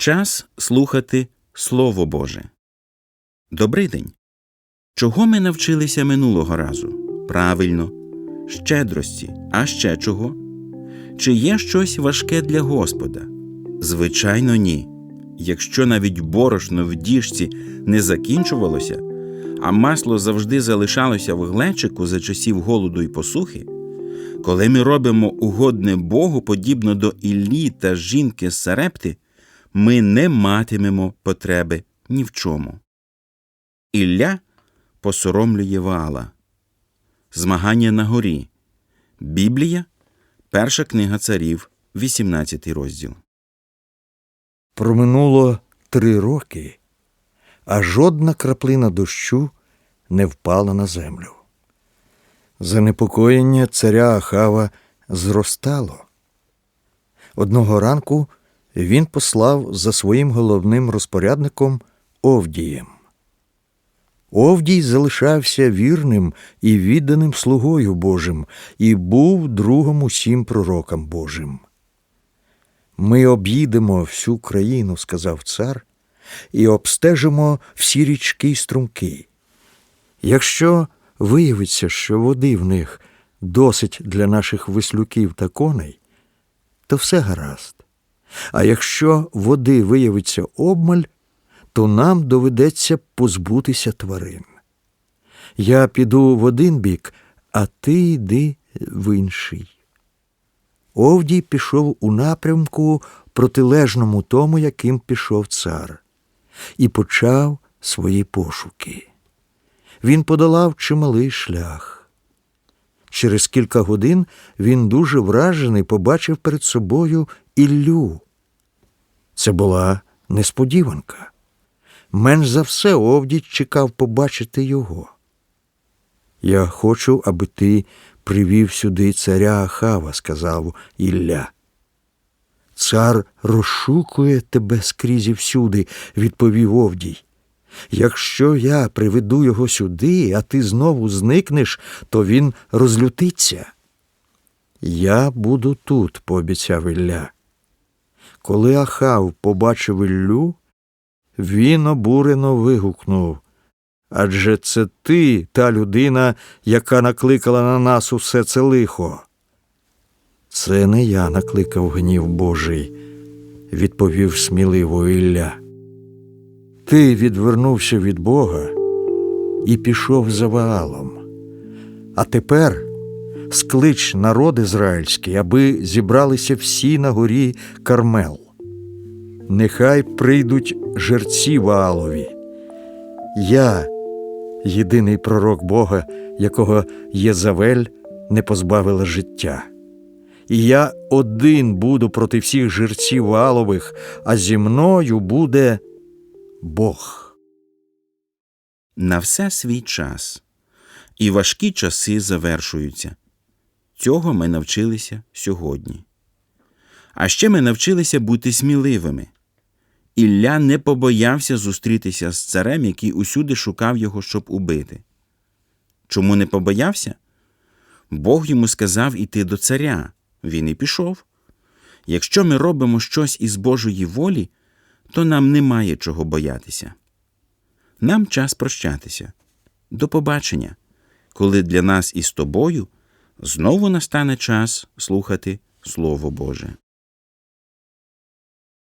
Час слухати Слово Боже. Добрий день. Чого ми навчилися минулого разу? Правильно, щедрості. А ще чого? Чи є щось важке для Господа? Звичайно, ні. Якщо навіть борошно в діжці не закінчувалося, а масло завжди залишалося в глечику за часів голоду й посухи, коли ми робимо угодне Богу, подібно до Іллі та жінки з Сарепти, ми не матимемо потреби ні в чому. Ілля посоромлює Ваала. Змагання на горі. Біблія, перша книга царів, 18 розділ. Проминуло три роки, а жодна краплина дощу не впала на землю. Занепокоєння царя Ахава зростало. Одного ранку він послав за своїм головним розпорядником Овдієм. Овдій залишався вірним і відданим слугою Божим і був другом усім пророкам Божим. Ми об'їдемо всю країну, сказав цар, і обстежимо всі річки й струмки. Якщо виявиться, що води в них досить для наших веслюків та коней, то все гаразд. А якщо води виявиться обмаль, то нам доведеться позбутися тварин. Я піду в один бік, а ти йди в інший. Овдій пішов у напрямку, протилежному тому, яким пішов цар, і почав свої пошуки. Він подолав чималий шлях. Через кілька годин він дуже вражений побачив перед собою Іллю. Це була несподіванка. Менш за все Овдій чекав побачити його. Я хочу, аби ти привів сюди царя Ахава, сказав Ілля. Цар розшукує тебе скрізь і всюди, відповів Овдій. Якщо я приведу його сюди, а ти знову зникнеш, то він розлютиться. Я буду тут, пообіцяв Ілля. Коли Ахав побачив Іллю, він обурено вигукнув. Адже це ти, та людина, яка накликала на нас усе це лихо. Це не я накликав гнів Божий, відповів сміливо Ілля. Ти відвернувся від Бога і пішов за Ваалом. А тепер склич народ ізраїльський, аби зібралися всі на горі Кармел. Нехай прийдуть жерці Ваалові. Я, єдиний пророк Бога, якого Єзавель не позбавила життя. І я один буду проти всіх жерців Ваалових, а зі мною буде Бог. На все свій час. І важкі часи завершуються. Цього ми навчилися сьогодні. А ще ми навчилися бути сміливими. Ілля не побоявся зустрітися з царем, який усюди шукав його, щоб убити. Чому не побоявся? Бог йому сказав іти до царя. Він і пішов. Якщо ми робимо щось із Божої волі, то нам немає чого боятися. Нам час прощатися. До побачення, коли для нас із тобою знову настане час слухати Слово Боже.